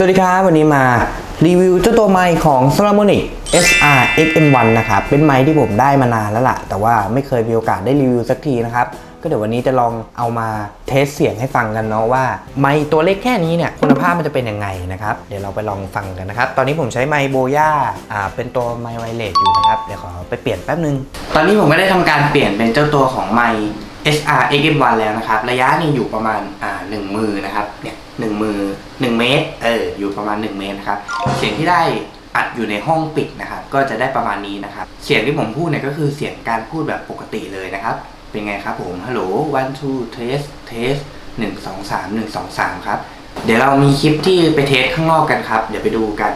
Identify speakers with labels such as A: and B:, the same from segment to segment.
A: สวัสดีครับ วันนี้มารีวิวเจ้าตัวไมค์ของ s o l o m o n i c SR XM1 นะครับ เป็นไมค์ที่ผมได้มานานแล้วล่ะ แต่ว่าไม่เคยมีโอกาสได้รีวิวสักทีนะครับ ก็เดี๋ยววันนี้จะลองเอามาเทสเสียงให้ฟังกันเนาะว่า ไมค์ตัวเล็กแค่นี้เนี่ยคุณภาพมันจะเป็นยังไงนะครับ เดี๋ยวเราไปลองฟังกันนะครับ ตอนนี้ผมใช้ไมค์โบย่าอ่าเป็นตัวไมค์ไวเลสอยู่นะครับ เดี๋ยวขอไปเปลี่ยนแป๊บนึง ตอนนี้ผมก็ได้ทำการเปลี่ยนเป็นเจ้าตัวของไมค์ SR XM1 แล้วนะครับ ระยะนี่อยู่ประมาณอ่าหนึ่งมือนะครับเนี่ย หนึ่งมือหนึ่งเมตรเอออยู่ประมาณ 1 เมตรนะครับเสียงที่ได้อัดอยู่ในห้องปิดนะครับ ก็จะได้ประมาณนี้นะครับ เสียงที่ผมพูดเนี่ยก็คือเสียงการพูดแบบปกติเลยนะครับ เป็นไงครับผมฮัลโหล one two test test หนึ่งสองสามหนึ่งสองสามครับ เดี๋ยวเรามีคลิปที่ไปเทสข้างนอกกันครับ เดี๋ยวไปดูกัน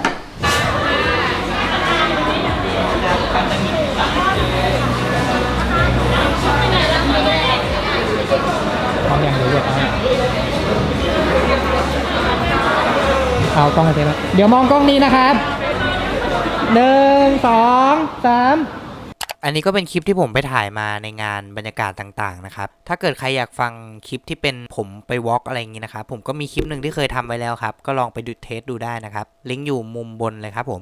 B: พร้อมยังเดี๋ยวเรียกเอา เอากล้องให้เต็มแล้วเดี๋ยวมองกล้องนี้นะครับหนึ่งสองสาม
A: อันนี้ก็เป็นคลิปที่ผมไปถ่ายมาในงานบรรยากาศต่างๆนะครับ ถ้าเกิดใครอยากฟังคลิปที่เป็นผมไปวอล์กอะไรอย่างนี้นะครับ ผมก็มีคลิปหนึ่งที่เคยทำไว้แล้วครับ ก็ลองไปดูเทสดูได้นะครับ ลิงก์อยู่มุมบนเลยครับผม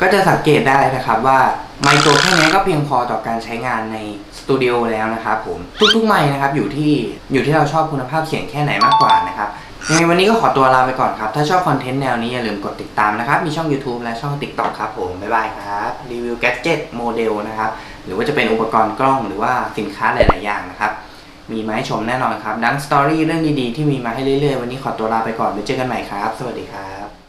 A: ก็จะสังเกตได้นะครับว่าไมค์ตัวแค่นี้ก็เพียงพอต่อการใช้งานในสตูดิโอแล้วนะครับผม ทุกๆไมค์นะครับอยู่ที่อยู่ที่เราชอบคุณภาพเสียงแค่ไหนมากกว่านะครับ ยังไงวันนี้ก็ขอตัวลาไปก่อนครับ ถ้าชอบคอนเทนต์แนวนี้อย่าลืมกดติดตามนะครับ มีช่อง YouTube และช่อง TikTok ครับผม บ๊ายบายครับ รีวิวแก d เจ็ตโมเดลนะครับ หรือว่าจะเป็นอุปกรณ์กล้องหรือว่าสินค้าหลาย ๆ อย่างนะครับ มีมาให้ชมแน่นอนครับ ดังสตอรี่เรื่องดี ๆ ที่มีมาให้เรื่อย ๆ วันนี้ขอตัวลาไปก่อนไปเจอกันใหม่ครับ สวัสดีครับ